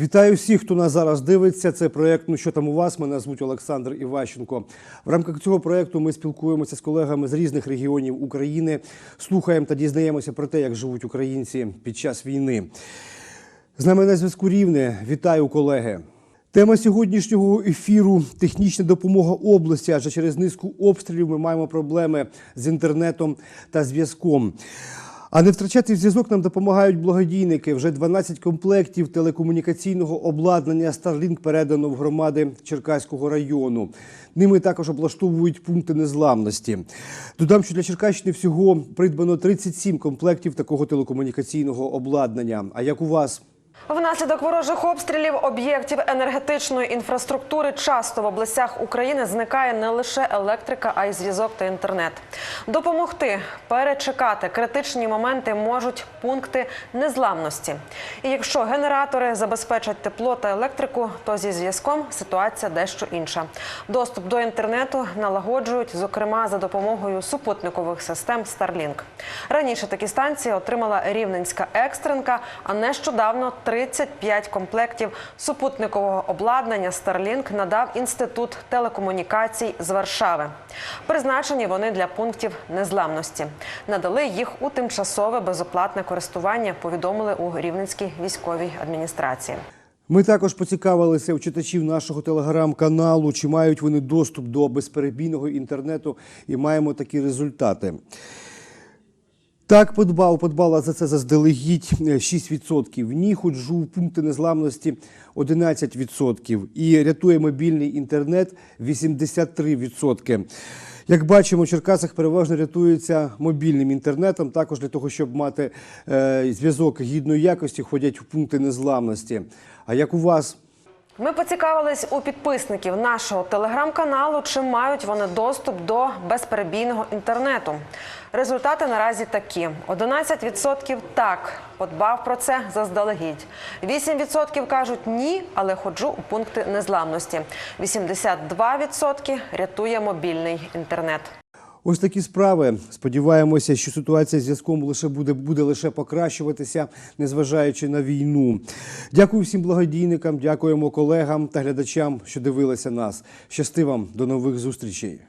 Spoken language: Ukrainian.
Вітаю всіх, хто нас зараз дивиться. Це проект Ну що там у вас? Мене звуть Олександр Іващенко. В рамках цього проекту ми спілкуємося з колегами з різних регіонів України, слухаємо та дізнаємося про те, як живуть українці під час війни. З нами на зв'язку рівне. Вітаю, колеги. Тема сьогоднішнього ефіру технічна допомога області, адже через низку обстрілів ми маємо проблеми з інтернетом та зв'язком. А не втрачати зв'язок нам допомагають благодійники. Вже 12 комплектів телекомунікаційного обладнання Starlink передано в громади Черкаського району. Ними також облаштовують пункти незламності. Додам, що для Черкащини всього придбано 37 комплектів такого телекомунікаційного обладнання. А як у вас? Внаслідок ворожих обстрілів об'єктів енергетичної інфраструктури часто в областях України зникає не лише електрика, а й зв'язок та інтернет. Допомогти перечекати критичні моменти можуть пункти незламності. І якщо генератори забезпечать тепло та електрику, то зі зв'язком ситуація дещо інша. Доступ до інтернету налагоджують, зокрема за допомогою супутникових систем Starlink. Раніше такі станції отримала рівненська екстренка, а нещодавно 35 комплектів супутникового обладнання Starlink надав інститут телекомунікацій з Варшави. Призначені вони для пунктів незламності. Надали їх у тимчасове безоплатне користування. Повідомили у Рівненській військовій адміністрації. Ми також поцікавилися у читачів нашого телеграм-каналу, чи мають вони доступ до безперебійного інтернету, і маємо такі результати. Так, подбав, подбала за це заздалегідь е, 6%. Ні, ходжу в пункти незламності 11%. І рятує мобільний інтернет 83%. Як бачимо, в Черкасах переважно рятуються мобільним інтернетом. Також для того, щоб мати е, зв'язок гідної якості, ходять в пункти незламності. А як у вас? Ми поцікавились у підписників нашого телеграм-каналу, чи мають вони доступ до безперебійного інтернету. Результати наразі такі: 11% так, подбав про це заздалегідь. 8% кажуть ні, але ходжу у пункти незламності. 82% рятує мобільний інтернет. Ось такі справи. Сподіваємося, що ситуація з зв'язком лише буде, буде лише покращуватися, незважаючи на війну. Дякую всім благодійникам, дякуємо колегам та глядачам, що дивилися нас. Щасти вам до нових зустрічей.